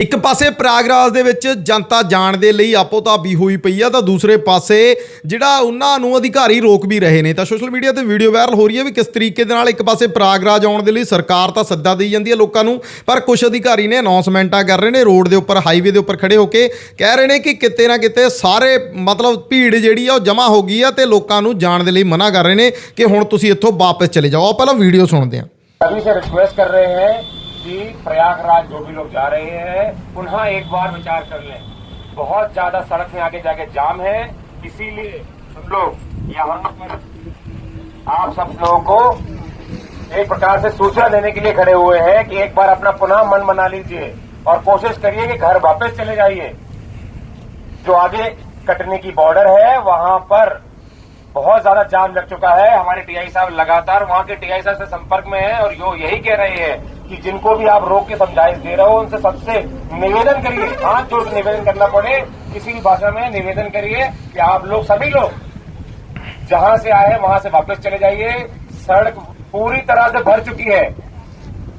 ਇੱਕ ਪਾਸੇ ਪ੍ਰਾਗਰਾਜ ਦੇ ਵਿੱਚ ਜਨਤਾ ਜਾਣ ਦੇ ਲਈ ਆਪੋ ਤਾਬੀ ਹੋਈ ਪਈ ਆ, ਤਾਂ ਦੂਸਰੇ ਪਾਸੇ ਜਿਹੜਾ ਉਹਨਾਂ ਨੂੰ ਅਧਿਕਾਰੀ ਰੋਕ ਵੀ ਰਹੇ ਨੇ। ਤਾਂ ਸੋਸ਼ਲ ਮੀਡੀਆ ਤੇ ਵੀਡੀਓ ਵਾਇਰਲ ਹੋ ਰਹੀ ਹੈ ਵੀ ਕਿਸ ਤਰੀਕੇ ਦੇ ਨਾਲ ਇੱਕ ਪਾਸੇ ਪ੍ਰਾਗਰਾਜ ਆਉਣ ਦੇ ਲਈ ਸਰਕਾਰ ਤਾਂ ਸੱਦਾ ਦੇਈ ਜਾਂਦੀ ਹੈ ਲੋਕਾਂ ਨੂੰ, ਪਰ ਕੁਝ ਅਧਿਕਾਰੀ ਨੇ ਅਨਾਉਂਸਮੈਂਟਾਂ ਕਰ ਰਹੇ ਨੇ, ਰੋਡ ਦੇ ਉੱਪਰ ਹਾਈਵੇ ਦੇ ਉੱਪਰ ਖੜੇ ਹੋ ਕੇ ਕਹਿ ਰਹੇ ਨੇ ਕਿ ਕਿਤੇ ਨਾ ਕਿਤੇ ਸਾਰੇ ਮਤਲਬ ਭੀੜ ਜਿਹੜੀ ਆ ਉਹ ਜਮ੍ਹਾਂ ਹੋ ਗਈ ਆ ਤੇ ਲੋਕਾਂ ਨੂੰ ਜਾਣ ਦੇ ਲਈ ਮਨਾ ਕਰ ਰਹੇ ਨੇ ਕਿ ਹੁਣ ਤੁਸੀਂ ਇੱਥੋਂ ਵਾਪਸ ਚਲੇ ਜਾਓ। ਪਹਿਲਾਂ ਵੀਡੀਓ ਸੁਣਦੇ ਹਾਂ। ਅਭੀ ਸੇ ਰਿਕੁਐਸਟ ਕਰ ਰਹੇ ਹੈ कि प्रयागराज जो भी लोग जा रहे हैं पुनः एक बार विचार कर लें। बहुत ज़्यादा सड़क में आगे जाके जाम है, इसीलिए सब लोग यहाँ पर आप सब लोगों को एक प्रकार से सूचना देने के लिए खड़े हुए हैं कि एक बार अपना पुनः मन बना लीजिए और कोशिश करिए कि घर वापस चले जाइए। जो आगे कटने की बॉर्डर है, वहाँ पर बहुत ज़्यादा जाम लग चुका है। हमारे टीआई साहब लगातार वहाँ के टीआई साहब से संपर्क में है और यो यही कह रहे हैं कि जिनको भी आप रोक के समझाइश दे रहे हो, उनसे सबसे निवेदन करिए। हाथ जोड़ के निवेदन करना पड़े। किसी भी भाषा में निवेदन करिए कि आप लोग, सभी लोग, जहाँ से आए वहाँ से वापस चले जाइए। सड़क पूरी तरह से भर चुकी है।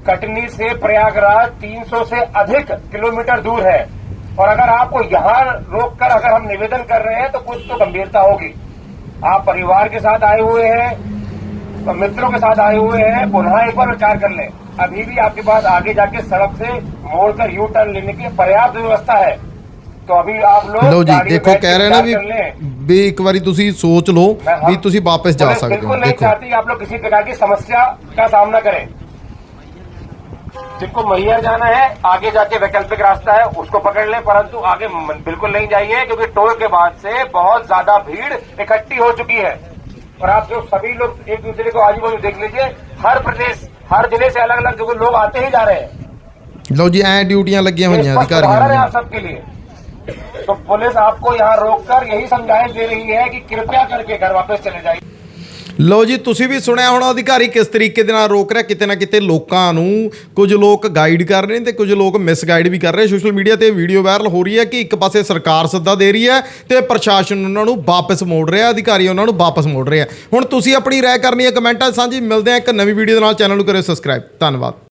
कटनी से प्रयागराज 300 से अधिक किलोमीटर दूर है। और अगर आपको यहाँ रोक कर अगर हम निवेदन कर रहे हैं तो कुछ तो गंभीरता होगी। आप परिवार के साथ आए हुए हैं और मित्रों के साथ आए हुए हैं पुनः एक बार विचार कर लें अभी भी आपके पास आगे जाके सड़क से मोड़कर यू टर्न लेने की पर्याप्त व्यवस्था है तो अभी आप लोग ਲਓ ਜੀ गाड़ी में ਦੇਖੋ बैठ के ਕਹਿ ਰਹੇ ਨੇ विचार ਵੀ कर लें। ਵੀ ਇੱਕ ਵਾਰੀ ਤੁਸੀਂ ਸੋਚ ਲਓ मैं हम- ਵੀ ਤੁਸੀਂ ਵਾਪਸ ਜਾ पुलिस ਸਕਦੇ ਹੋ बिल्कुल नहीं ਦੇਖੋ चाहती कि आप लोग किसी प्रकार की समस्या का सामना करें जिनको मैहर जाना है आगे जाके वैकल्पिक रास्ता है उसको पकड़ लें परंतु आगे म- बिल्कुल नहीं जाइए क्योंकि टोल के बाद से बहुत ज्यादा भीड़ इकट्ठी हो चुकी है और आप जो सभी लोग एक दूसरे को आजू बाजू देख लीजिए हर प्रदेश हर ज़िले से अलग अलग जो लोग आते ही जा रहे हैं। लो जी आए ड्यूटियाँ लगी हुई अधिकारी आप सबके लिए। तो पुलिस आपको यहाँ रोककर यही समझाइश दे रही है कि कृपया करके घर वापस चले जाइए। ਲਓ ਜੀ, ਤੁਸੀਂ ਵੀ ਸੁਣਿਆ ਹੋਣਾ, ਅਧਿਕਾਰੀ ਕਿਸ ਤਰੀਕੇ ਦੇ ਨਾਲ ਰੋਕ ਰਿਹਾ, ਕਿਤੇ ਨਾ ਕਿਤੇ ਲੋਕਾਂ ਨੂੰ ਕੁਝ ਲੋਕ ਗਾਈਡ ਕਰ ਰਹੇ ਨੇ ਤੇ ਕੁਝ ਲੋਕ ਮਿਸਗਾਈਡ ਵੀ ਕਰ ਰਹੇ। ਸੋਸ਼ਲ ਮੀਡੀਆ ਤੇ ਵੀਡੀਓ ਵਾਇਰਲ ਹੋ ਰਹੀ ਹੈ ਕਿ ਇੱਕ ਪਾਸੇ ਸਰਕਾਰ ਸੱਦਾ ਦੇ ਰਹੀ ਹੈ ਤੇ ਪ੍ਰਸ਼ਾਸਨ ਉਹਨਾਂ ਨੂੰ ਵਾਪਸ ਮੋੜ ਰਿਹਾ, ਅਧਿਕਾਰੀ ਉਹਨਾਂ ਨੂੰ ਵਾਪਸ ਮੋੜ ਰਿਹਾ ਹੁਣ ਤੁਸੀਂ ਆਪਣੀ ਰਾਏ ਕਰਨੀ ਹੈ, ਕਮੈਂਟਾਂ 'ਚ ਸਾਂਝੀ। ਮਿਲਦੇ ਆ ਇੱਕ ਨਵੀਂ ਵੀਡੀਓ ਦੇ ਨਾਲ। ਚੈਨਲ ਨੂੰ ਕਰਿਓ ਸਬਸਕ੍ਰਾਈਬ ਧੰਨਵਾਦ।